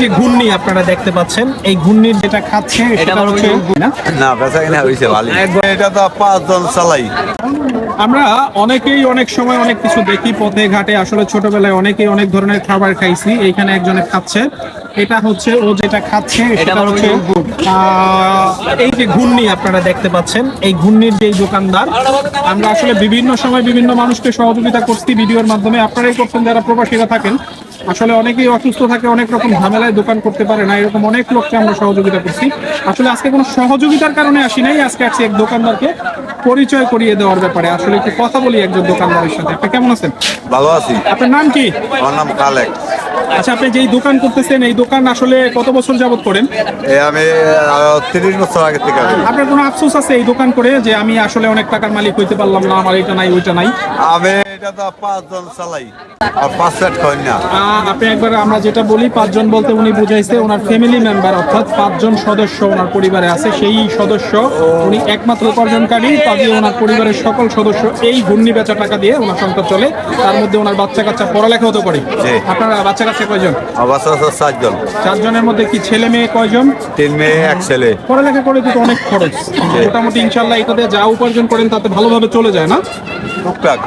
যে ঘূর্ণি আপনারা দেখতে পাচ্ছেন এই ঘূর্ণির যেটা খাচ্ছে হচ্ছে না? না বেচা কিনা হয়েছে ভালো এটা তো পাঁচজন চালাই। আমরা অনেকেই অনেক সময় অনেক কিছু দেখি পথে ঘাটে। আসলে ছোটবেলায় অনেকেই অনেক ধরনের খাবার খাইছি এইখানে একজনে খাচ্ছে। এটা হচ্ছে ও যেটা খাচ্ছে সেটা হচ্ছে আহ, এই যে ঘূর্ণি আপনারা দেখতে পাচ্ছেন এই ঘূর্ণির যে দোকানদার আমরা আসলে বিভিন্ন সময় বিভিন্ন মানুষকে সহযোগিতা করছি ভিডিওর মাধ্যমে। আপনারাই করছেন যারা প্রবাসীরা থাকেন আসলে অনেকেই অসুস্থ থাকে অনেক রকম ঝামেলায় দোকান করতে পারে না এরকম অনেক লোককে আমরা সহযোগিতা করছি। আসলে আজকে কোনো সহযোগিতার কারণে আসি নাই আজকে আসছি এক দোকানদারকে পরিচয় করিয়ে দেওয়ার ব্যাপারে। আসলে একটু কথা বলি একজন দোকানদারের সাথে। আপনি কেমন আছেন? ভালো আছি। আপনার নাম কি? আমার নাম কালেক আচ্ছা আপনি যেই দোকান করতেছেন এই দোকান আসলে কত বছর যাবত করেন? আমি তিরিশ বছর আগে থেকে আপনার কোনো আফসোস আছে এই দোকান করে যে আমি আসলে অনেক টাকার মালিক হইতে পারলাম না আমার এটা নাই ওইটা নাই? আমি এটা তো পাঁচজন চালাই আর পাঁচ সেট না। আপনি একবার আমরা যেটা বলি পাঁচজন বলতে উনি বুঝাইছে ওনার ফ্যামিলি মেম্বার অর্থাৎ পাঁচজন সদস্য ওনার পরিবারে আছে। সেই সদস্য উনি একমাত্র উপার্জনকারী তা দিয়ে ওনার পরিবারের সকল সদস্য এই ঘূর্ণি বেচা টাকা দিয়ে ওনার সংসার চলে। তার মধ্যে ওনার বাচ্চা কাচ্চা পড়ালেখাও তো করে। আপনার বাচ্চা কাচ্চা কয়জন? বাচ্চা আছে চারজন। চারজনের মধ্যে কি ছেলে মেয়ে কয়জন? তিন মেয়ে এক ছেলে। পড়ালেখা করে তো অনেক খরচ। মোটামুটি ইনশাল্লাহ এটাতে যা উপার্জন করেন তাতে ভালোভাবে চলে যায় না? টুকটাক।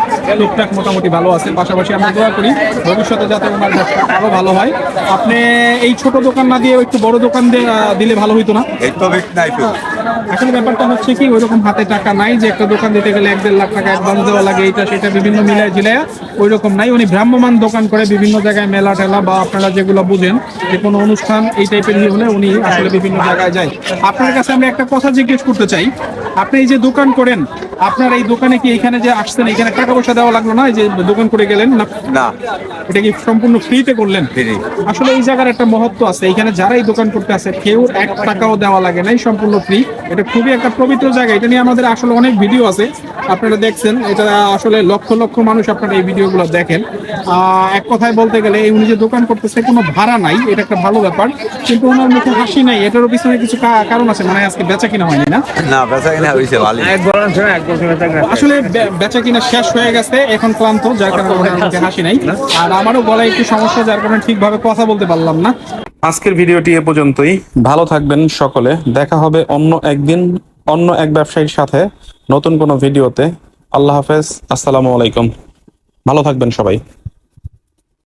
টুকটাক মোটামুটি ভালো আছে। পাশাপাশি আমরা দোয়া করি ভবিষ্যতে যাতে ওনার ব্যবসা আরও ভালো হয়। আপনি এই ছোট দোকান না দিয়ে একটু বড় দোকান দিলে ভালো হইতো না? নাই তো। আসলে ব্যাপারটা হচ্ছে কি ওইরকম হাতে টাকা নাই যে একটা দোকান দিতে গেলে এক দেড় লাখ টাকা অ্যাডভান্স দেওয়া লাগে এটা সেটা বিভিন্ন মিলায় জিলায় ওই রকম নাই। উনি ভ্রাম্যমান দোকান করে বিভিন্ন জায়গায় মেলা টেলা বা আপনারা যেগুলো বুঝেন যে কোনো অনুষ্ঠান এই টাইপের হলে উনি আসলে বিভিন্ন জায়গায় যায়। আপনার কাছে আমরা একটা কথা জিজ্ঞেস করতে চাই। আপনি এই যে দোকান করেন আপনার এই দোকানে কি এখানে যে আসছেন এখানে টাকা পয়সা দেওয়া লাগল না? এই যে দোকান করে গেলেন না? না। এটা কি সম্পূর্ণ ফ্রিতে করলেন। আসলে এই জায়গার একটা মহত্ব আছে। এখানে যারা এই দোকান করতে আছে কেউ এক টাকাও দেওয়া লাগে নাই সম্পূর্ণ ফ্রি এটা খুবই একটা পবিত্র জায়গা। এটা নিয়ে আমাদের আসলে অনেক ভিডিও আছে। আপনারা দেখছেন এটা আসলে লক্ষ লক্ষ মানুষ আপনারা এই ভিডিওগুলো দেখেন। আহ, এক কথায় বলতে গেলে এই উনি যে দোকান করতেছে কোনো ভাড়া নাই এটা একটা ভালো ব্যাপার। কিন্তু ওনার মুখে হাসি নাই এটারও পিছনে কিছু কারণ আছে মানে আজকে বেচা কিনা হয়নি না? না বেচা কিনা হয়েছে ভালো আসলে বেচা কিনা শেষ হয়ে গেছে এখন ক্লান্ত যার কারণে ওনার মুখে হাসি নাই। আর আমারও গলায় একটু সমস্যা যার কারণে ঠিকভাবে কথা বলতে পারলাম না। আজকের ভিডিওটি এ পর্যন্তই। ভালো থাকবেন সকলে। দেখা হবে অন্য একদিন। অন্য এক ব্যবসায়ীর সাথে নতুন কোনো ভিডিওতে। আল্লাহ হাফেজ আসসালামু আলাইকুম। ভালো থাকবেন সবাই।